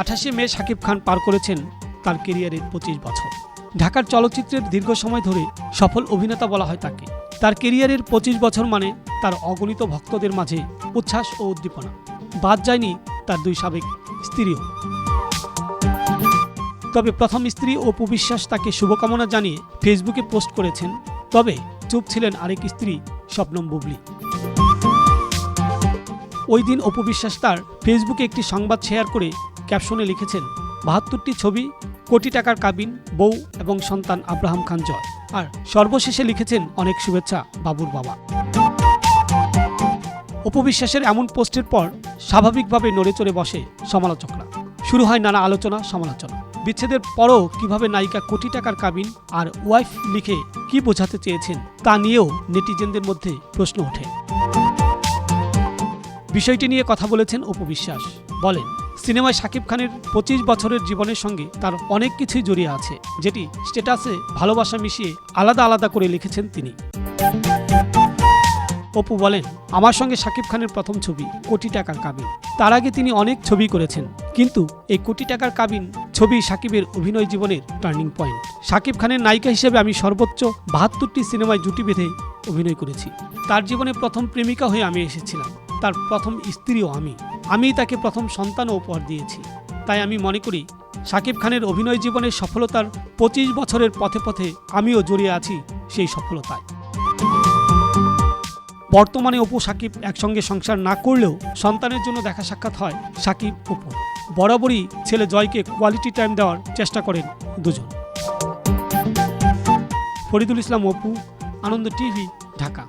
আঠাশে মে শাকিব খান পার করেছেন তার কেরিয়ারের পঁচিশ বছর। ঢাকার চলচ্চিত্রের দীর্ঘ সময় ধরে সফল অভিনেতা বলা হয় তাকে। তার কেরিয়ারের পঁচিশ বছর মানে তার অগণিত ভক্তদের মাঝে উচ্ছ্বাস ও উদ্দীপনা। বাদ যায়নি তার দুই সাবেক স্ত্রীও। তবে প্রথম স্ত্রী অপু বিশ্বাস তাকে শুভকামনা জানিয়ে ফেসবুকে পোস্ট করেছেন, তবে চুপ ছিলেন আরেক স্ত্রী, স্বপ্নম বুবলি। ওই দিন অপু বিশ্বাস তার ফেসবুকে একটি সংবাদ শেয়ার করে ক্যাপশনে লিখেছেন, বাহাত্তরটি ছবি, কোটি টাকার কাবিন, বউ এবং সন্তান আব্রাহাম খান জয়। আর সর্বশেষে লিখেছেন, অনেক শুভেচ্ছা, বাবুর বাবা। অপু বিশ্বাসের এমন পোস্টের পর স্বাভাবিকভাবে নড়ে চড়ে বসে সমালোচকরা। শুরু হয় নানা আলোচনা, সমালোচনা। বিচ্ছেদের পরও কীভাবে নায়িকা কোটি টাকার কাবিন আর ওয়াইফ লিখে কি বোঝাতে চেয়েছেন, তা নিয়েও নেটিজেনদের মধ্যে প্রশ্ন ওঠে। বিষয়টি নিয়ে কথা বলেছেন অপু বিশ্বাস। বলেন, সিনেমায় শাকিব খানের পঁচিশ বছরের জীবনের সঙ্গে তার অনেক কিছুই জড়িয়ে আছে, যেটি স্ট্যাটাসে ভালোবাসা মিশিয়ে আলাদা আলাদা করে লিখেছেন তিনি। অপু বলেন, আমার সঙ্গে শাকিব খানের প্রথম ছবি, কোটি টাকার কাবিন। তার আগে তিনি অনেক ছবি করেছেন, কিন্তু এই কোটি টাকার কাবিন ছবি শাকিবের অভিনয় জীবনের টার্নিং পয়েন্ট। শাকিব খানের নায়িকা হিসেবে আমি সর্বোচ্চ বাহাত্তরটি সিনেমায় জুটি বেঁধে অভিনয় করেছি। তার জীবনে প্রথম প্রেমিকা হয়ে আমি এসেছিলাম। তার প্রথম স্ত্রীও আমি। আমিই তাকে প্রথম সন্তানও উপহার দিয়েছি। তাই আমি মনে করি শাকিব খানের অভিনয় জীবনের সফলতার পঁচিশ বছরের পথে পথে আমিও জড়িয়ে আছি সেই সফলতায়। বর্তমানে অপু সাকিব একসঙ্গে সংসার না করলেও সন্তানের জন্য দেখা সাক্ষাৎ হয় সাকিব অপু। বরাবরই ছেলে জয়কে কোয়ালিটি টাইম দেওয়ার চেষ্টা করেন দুজন। ফরিদুল ইসলাম অপু, আনন্দ টিভি, ঢাকা।